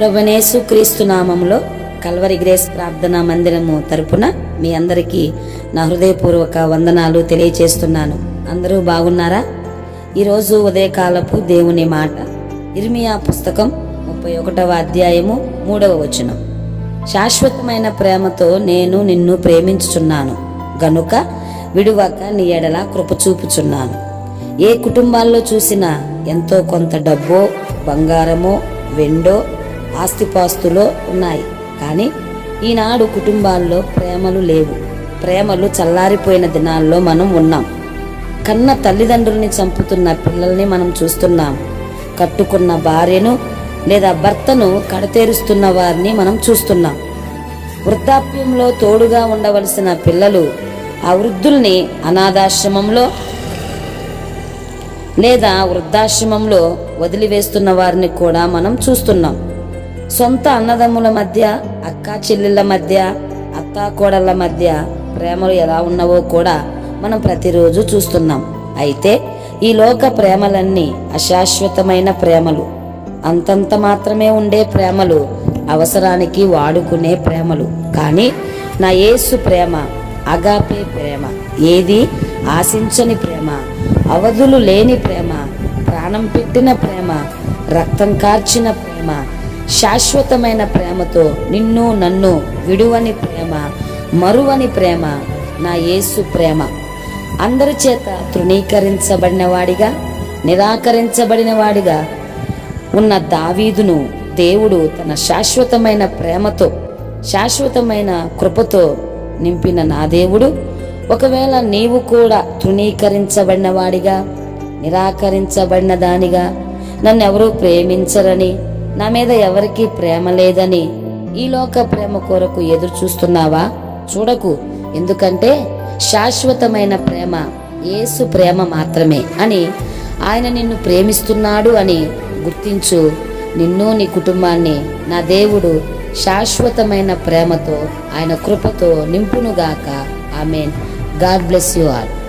ప్రభునేసు క్రీస్తు నామములో Calvary grace ప్రార్థనా మందిరము తరపున మీ అందరికీ నా హృదయపూర్వక వందనాలు తెలియచేస్తున్నాను. అందరూ బాగున్నారా? ఈరోజు ఉదయకాలపు దేవుని మాట ఇర్మియా పుస్తకం ముప్పై ఒకటవ అధ్యాయము మూడవ వచనం. శాశ్వతమైన ప్రేమతో నేను నిన్ను ప్రేమించుచున్నాను. గనుక విడువక నీ ఎడల కృప చూపుచున్నాను. ఏ కుటుంబాల్లో చూసినా ఎంతో కొంత డబ్బో బంగారమో వెండో ఆస్తిపాస్తులో ఉన్నాయి. కానీ ఈనాడు కుటుంబాల్లో ప్రేమలు లేవు. ప్రేమలు చల్లారిపోయిన దినాల్లో మనం ఉన్నాం. కన్న తల్లిదండ్రుల్ని చంపుతున్న పిల్లల్ని మనం చూస్తున్నాం. కట్టుకున్న భార్యను లేదా భర్తను కడతేరుస్తున్న వారిని మనం చూస్తున్నాం. వృద్ధాప్యంలో తోడుగా ఉండవలసిన పిల్లలు ఆ వృద్ధుల్ని అనాథాశ్రమంలో లేదా వృద్ధాశ్రమంలో వదిలివేస్తున్న వారిని కూడా మనం చూస్తున్నాం. సొంత అన్నదమ్ముల మధ్య అక్కా చెల్లెళ్ళ మధ్య అత్తా కోడళ్ళ మధ్య ప్రేమలు ఎలా ఉన్నవో కూడా మనం ప్రతిరోజు చూస్తున్నాం. అయితే ఈ లోక ప్రేమలన్నీ అశాశ్వతమైన ప్రేమలు. అంతంత మాత్రమే ఉండే ప్రేమలు అవసరానికి వాడుకునే ప్రేమలు. కానీ నా యేసు ప్రేమ అగాపే ప్రేమ ఏది ఆశించని ప్రేమ అవధులు లేని ప్రేమ ప్రాణం పెట్టిన ప్రేమ రక్తం కార్చిన ప్రేమ శాశ్వతమైన ప్రేమతో నిన్ను నన్ను విడువని ప్రేమ మరువని ప్రేమ నా యేసు ప్రేమ. అందరి చేత తృణీకరించబడిన వాడిగా నిరాకరించబడిన వాడిగా ఉన్న దావీదును దేవుడు తన శాశ్వతమైన ప్రేమతో శాశ్వతమైన కృపతో నింపిన నా దేవుడు. ఒకవేళ నీవు కూడా తృణీకరించబడిన వాడిగా నిరాకరించబడిన దానిగా నన్నెవరూ ప్రేమించరని నా మీద ఎవరికీ ప్రేమ లేదని ఈ లోక ప్రేమ కొరకు ఎదురు చూస్తున్నావా చూడకు. ఎందుకంటే శాశ్వతమైన ప్రేమ ఏసు ప్రేమ మాత్రమే అని ఆయన నిన్ను ప్రేమిస్తున్నాడు అని గుర్తించు. నిన్ను నీ కుటుంబాన్ని నా దేవుడు శాశ్వతమైన ప్రేమతో ఆయన కృపతో నింపునుగాక. Amen. God bless you all.